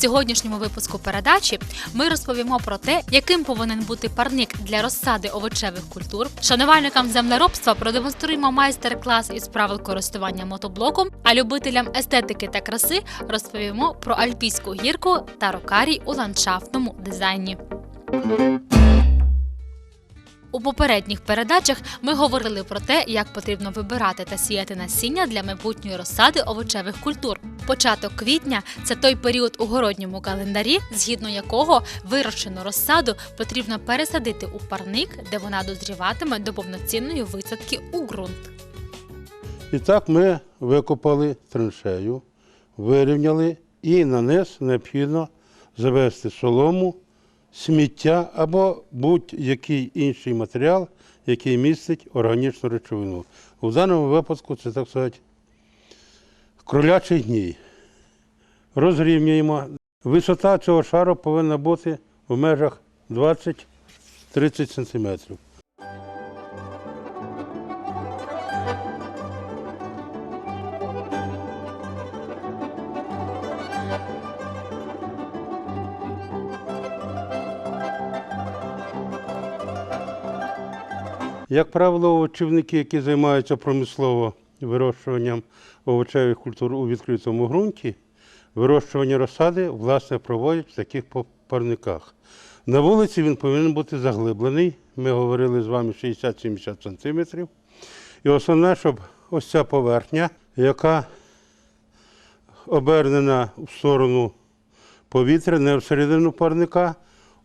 Сьогоднішньому випуску передачі ми розповімо про те, яким повинен бути парник для розсади овочевих культур. Шанувальникам землеробства продемонструємо майстер-клас із правил користування мотоблоком. А любителям естетики та краси розповімо про альпійську гірку та рокарій у ландшафтному дизайні. У попередніх передачах ми говорили про те, як потрібно вибирати та сіяти насіння для майбутньої розсади овочевих культур. Початок квітня це той період у городньому календарі, згідно якого вирощену розсаду потрібно пересадити у парник, де вона дозріватиме до повноцінної висадки у ґрунт. І так ми викопали траншею, вирівняли і на низ необхідно завести солому, сміття або будь-який інший матеріал, який містить органічну речовину. У даному випадку це так сказати кролячий гній. Розрівнюємо. Висота цього шару повинна бути в межах 20-30 см. Як правило, овочівники, які займаються промислово вирощуванням овочевих культур у відкритому ґрунті, вирощування розсади власне проводять в таких парниках. На вулиці він повинен бути заглиблений. Ми говорили з вами 60-70 см. І основне, щоб ось ця поверхня, яка обернена в сторону повітря, не всередину парника,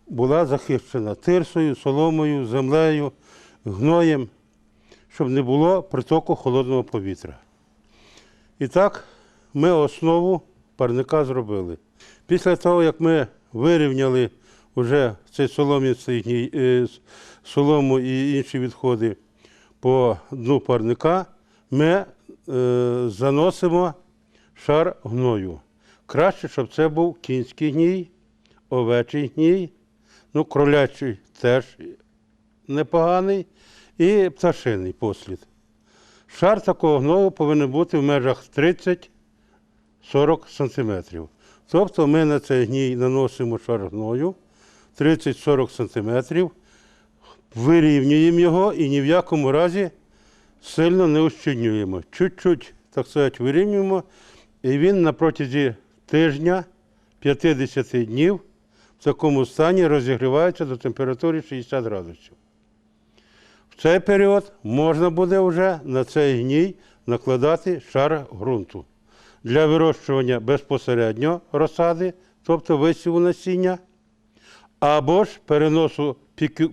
була захищена тирсою, соломою, землею, гноєм, щоб не було притоку холодного повітря. І так ми основу парника зробили. Після того, як ми вирівняли вже цей солом'яцей гній- е, солому і інші відходи по дну парника, ми е, заносимо шар гною. Краще, щоб це був кінський гній, овечий гній, ну, кролячий теж непоганий, і пташиний послід. Шар такого гною повинен бути в межах 30-40 см. Тобто ми на цей гній наносимо шар гною 30-40 см, вирівнюємо його і ні в якому разі сильно не ущільнюємо. Чуть-чуть, так сказати, вирівнюємо, і він на протязі тижня 50 днів в такому стані розігрівається до температури 60 градусів. В цей період можна буде вже на цей гній накладати шар ґрунту для вирощування безпосередньо розсади, тобто висіву насіння, або ж переносу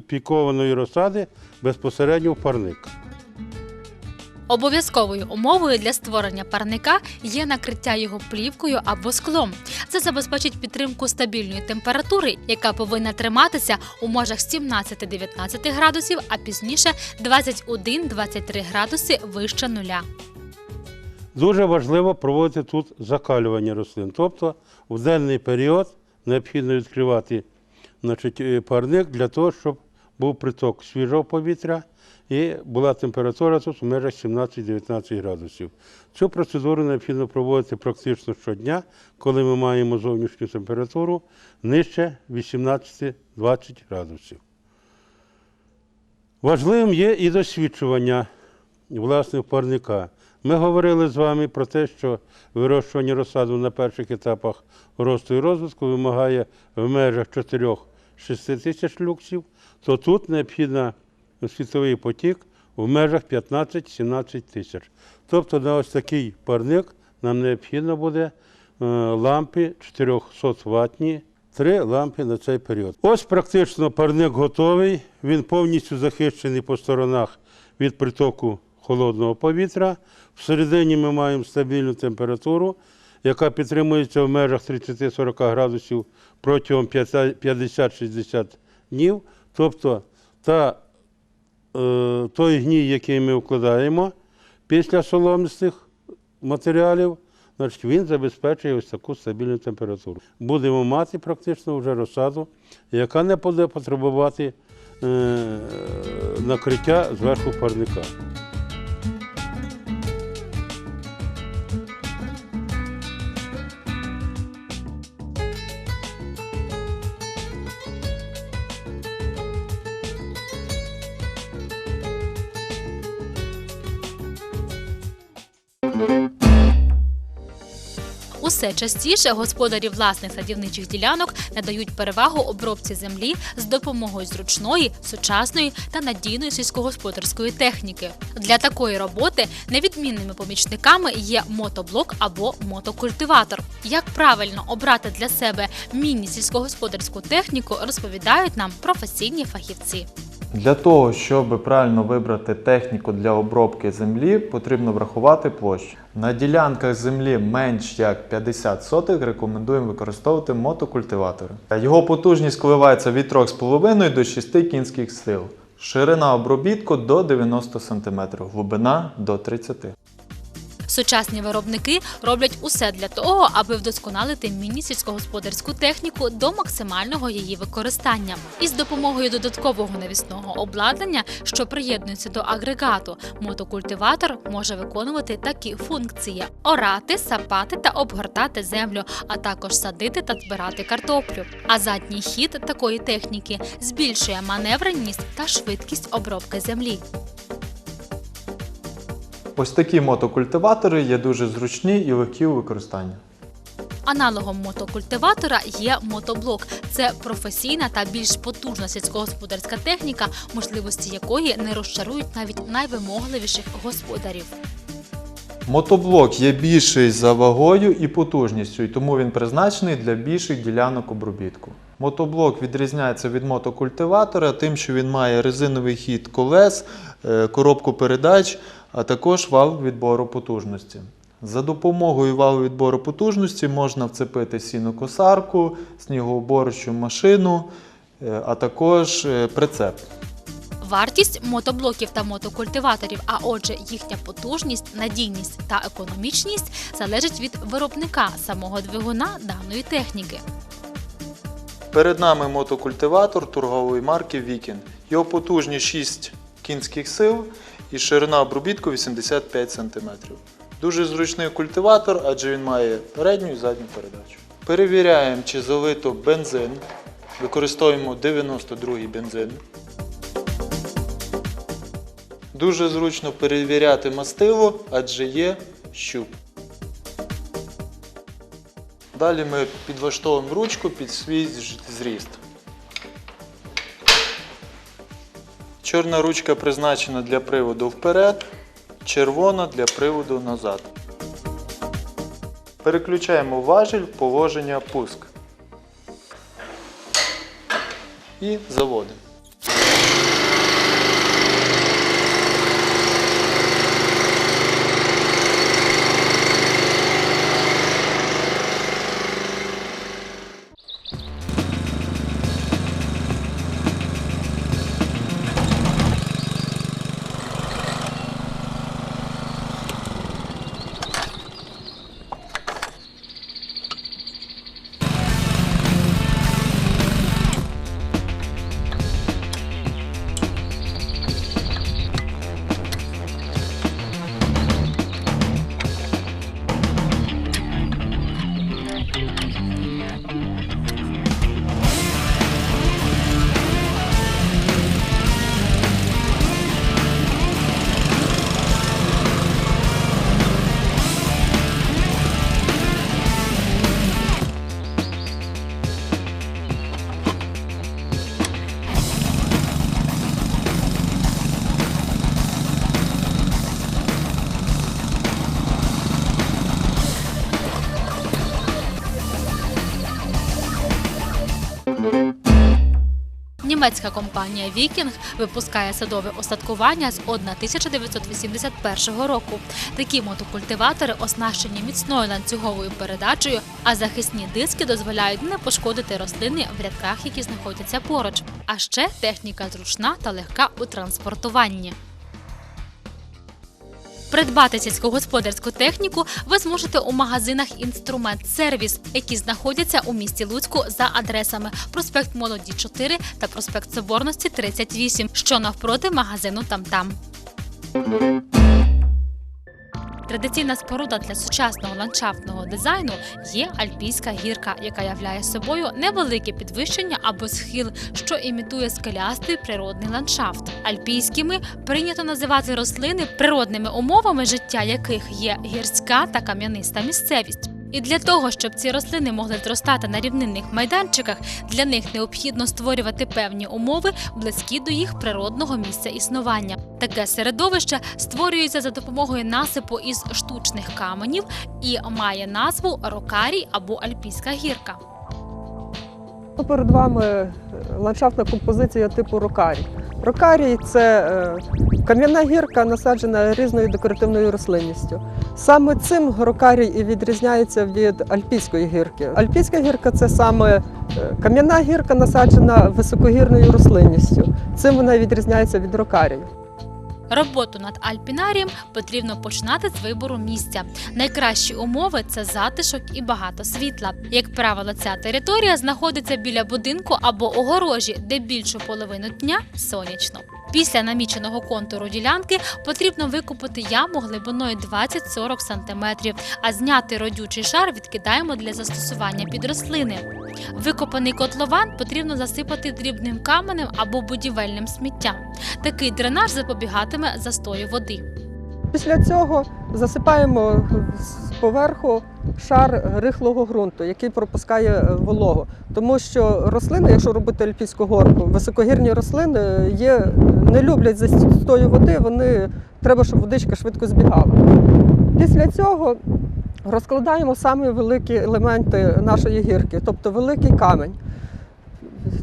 пікованої розсади безпосередньо в парник. Обов'язковою умовою для створення парника є накриття його плівкою або склом. Це забезпечить підтримку стабільної температури, яка повинна триматися у межах 17-19 градусів, а пізніше 21-23 градуси вище нуля. Дуже важливо проводити тут закалювання рослин. Тобто в денний період необхідно відкривати значить, е, парник для того, щоб був приток свіжого повітря і була температура тут в межах 17-19 градусів. Цю процедуру необхідно проводити практично щодня, коли ми маємо зовнішню температуру нижче 18-20 градусів. Важливим є і досвідчування власне парника. Ми говорили з вами про те, що вирощування розсаду на перших етапах росту і розвитку вимагає в межах 4-6 тисяч люксів, то тут необхідно світовий потік в межах 15-17 тисяч. Тобто на ось такий парник нам необхідно буде е, лампи 400 ватні, три лампи на цей період. Ось практично парник готовий, він повністю захищений по сторонах від притоку холодного повітря. Всередині ми маємо стабільну температуру, яка підтримується в межах 30-40 градусів протягом 50-60 днів. Тобто та, той гній, який ми вкладаємо після соломистих матеріалів, значить, він забезпечує ось таку стабільну температуру. Будемо мати практично вже розсаду, яка не буде потребувати е, накриття зверху парника. Усе частіше господарі власних садівничих ділянок надають перевагу обробці землі з допомогою зручної, сучасної та надійної сільськогосподарської техніки. Для такої роботи невідмінними помічниками є мотоблок або мотокультиватор. Як правильно обрати для себе міні-сільськогосподарську техніку, розповідають нам професійні фахівці. Для того, щоб правильно вибрати техніку для обробки землі, потрібно врахувати площу. На ділянках землі менш як 50 сотих рекомендуємо використовувати мотокультиватори. Його потужність коливається від 3,5 до 6 кінських сил. Ширина обробітку до 90 см, глибина до 30 Сучасні виробники роблять усе для того, аби вдосконалити міні-сільськогосподарську техніку до максимального її використання. І з допомогою додаткового навісного обладнання, що приєднується до агрегату, мотокультиватор може виконувати такі функції: орати, сапати та обгортати землю, а також садити та збирати картоплю. А задній хід такої техніки збільшує маневреність та швидкість обробки землі. Ось такі мотокультиватори є дуже зручні і легкі у використанні. Аналогом мотокультиватора є мотоблок. Це професійна та більш потужна сільськогосподарська техніка, можливості якої не розчарують навіть найвимогливіших господарів. Мотоблок є більший за вагою і потужністю, і тому він призначений для більших ділянок обробітку. Мотоблок відрізняється від мотокультиватора тим, що він має резиновий хід колес, е, коробку передач, а також вал відбору потужності. За допомогою валу відбору потужності можна вцепити сінокосарку, снігоуборчу машину, е, а також е, прицеп. Вартість мотоблоків та мотокультиваторів, а отже, їхня потужність, надійність та економічність залежить від виробника самого двигуна даної техніки. Перед нами мотокультиватор торгової марки Вікін. Його потужність 6 кінських сил і ширина обробітку 85 см. Дуже зручний культиватор, адже він має передню і задню передачу. Перевіряємо, чи залито бензин. Використовуємо 92-й бензин. Дуже зручно перевіряти мастило, адже є щуп. Далі ми підлаштовуємо ручку під свій зріст. Чорна ручка призначена для приводу вперед, червона для приводу назад. Переключаємо важіль в положення пуск. І заводимо. Німецька компанія Вікінг випускає садове остаткування з 1981 року. Такі мотокультиватори оснащені міцною ланцюговою передачею, а захисні диски дозволяють не пошкодити рослини в рядках, які знаходяться поруч. А ще техніка зручна та легка у транспортуванні. Придбати сільськогосподарську техніку ви зможете у магазинах Інструмент Сервіс, які знаходяться у місті Луцьку за адресами проспект Молоді 4 та проспект Соборності 38, що навпроти магазину Там-Там. Традиційна споруда для сучасного ландшафтного дизайну є альпійська гірка, яка являє собою невелике підвищення або схил, що імітує скелястий природний ландшафт. Альпійськими прийнято називати рослини, природними умовами життя яких є гірська та кам'яниста місцевість. І для того, щоб ці рослини могли зростати на рівнинних майданчиках, для них необхідно створювати певні умови, близькі до їх природного місця існування. Таке середовище створюється за допомогою насипу із штучних каменів і має назву рокарій або альпійська гірка. Перед вами е, ландшафтна композиція типу рокарій. Рокарій це е, кам'яна гірка, насаджена різною декоративною рослинністю. Саме цим рокарій і відрізняється від альпійської гірки. Альпійська гірка це саме е, кам'яна гірка, насаджена високогірною рослинністю. Цим вона відрізняється від рокарію. Роботу над альпінарієм потрібно починати з вибору місця. Найкращі умови це затишок і багато світла. Як правило, ця територія знаходиться біля будинку або огорожі, де більшу половину дня сонячно. Після наміченого контуру ділянки потрібно викопати яму глибиною 20-40 см, а зняти родючий шар відкидаємо для застосування під рослини. Викопаний котлован потрібно засипати дрібним каменем або будівельним сміттям. Такий дренаж запобігатиме застою води. Після цього засипаємо з поверху шар рихлого ґрунту, який пропускає е, вологу. Тому що рослини, якщо робити альпійську горку, високогірні рослини є, не люблять застою води, вони треба, щоб водичка швидко збігала. Після цього розкладаємо самі великі елементи нашої гірки, тобто великий камінь.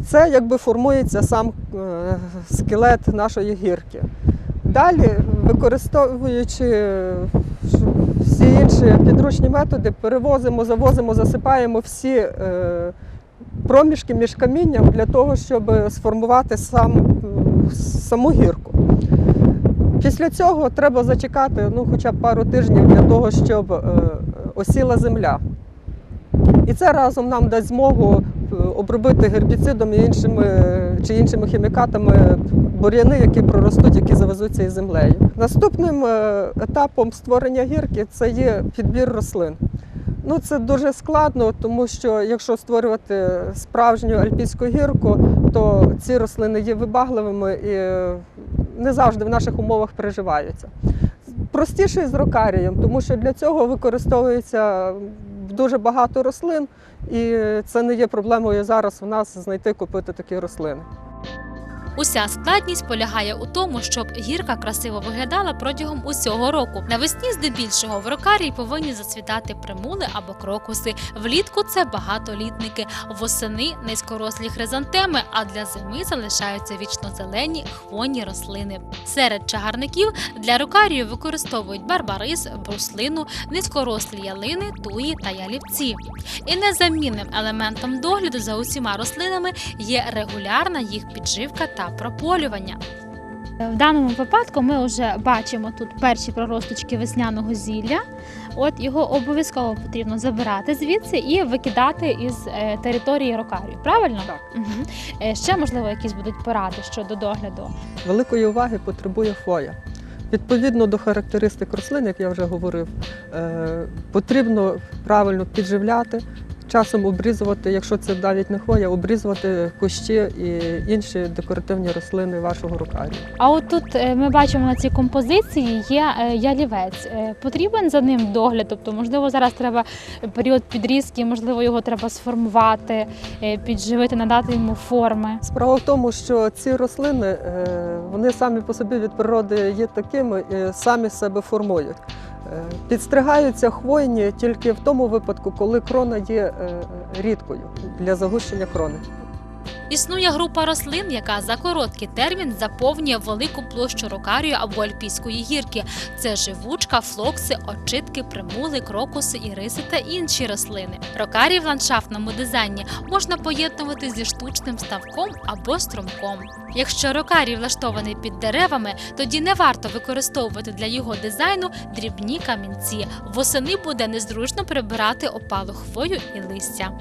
Це якби формується сам е, скелет нашої гірки. Далі, використовуючи е, всі інші підручні методи, перевозимо, завозимо, засипаємо всі е, проміжки між камінням для того, щоб сформувати сам, саму гірку. Після цього треба зачекати ну, хоча б пару тижнів для того, щоб е, осіла земля. І це разом нам дасть змогу обробити гербіцидом і іншими чи іншими хімікатами бур'яни, які проростуть, які завезуться із землею. Наступним е, етапом створення гірки це є підбір рослин. Ну, це дуже складно, тому що якщо створювати справжню альпійську гірку, то ці рослини є вибагливими і не завжди в наших умовах приживаються. Простіше з рокарієм, тому що для цього використовується дуже багато рослин, і це не є проблемою зараз у нас знайти купити такі рослини. Уся складність полягає у тому, щоб гірка красиво виглядала протягом усього року. Навесні, здебільшого, в рокарії повинні зацвітати примули або крокуси. Влітку це багатолітники, восени низькорослі хризантеми, а для зими залишаються вічнозелені хвойні рослини. Серед чагарників для рокарію використовують барбарис, бруслину, низькорослі ялини, туї та ялівці. І незамінним елементом догляду за усіма рослинами є регулярна їх підживка та прополювання. В даному випадку ми вже бачимо тут перші проросточки весняного зілля. От його обов'язково потрібно забирати звідси і викидати із е, території рокарію. Правильно? Так. Угу. Ще можливо якісь будуть поради щодо догляду. Великої уваги потребує хвоя. Відповідно до характеристик рослин, як я вже говорив, е, потрібно правильно підживляти, часом обрізувати, якщо це навіть не хвоя, обрізувати кущі і інші декоративні рослини вашого рукарію. А от тут е, ми бачимо на цій композиції є е, ялівець. Е, Потрібен за ним догляд, тобто, можливо, зараз треба період підрізки, можливо, його треба сформувати, підживити, надати йому форми. Справа в тому, що ці рослини вони самі по собі від природи є такими і самі себе формують. Е, Підстригаються хвойні тільки в тому випадку, коли крона є е, рідкою для загущення крони. Існує група рослин, яка за короткий термін заповнює велику площу рокарію або альпійської гірки. Це живучка, флокси, очитки, примули, крокуси, іриси та інші рослини. Рокарій в ландшафтному дизайні можна поєднувати зі штучним ставком або струмком. Якщо рокарій влаштований під деревами, тоді не варто використовувати для його дизайну дрібні камінці. Восени буде незручно прибирати опалу хвою і листя.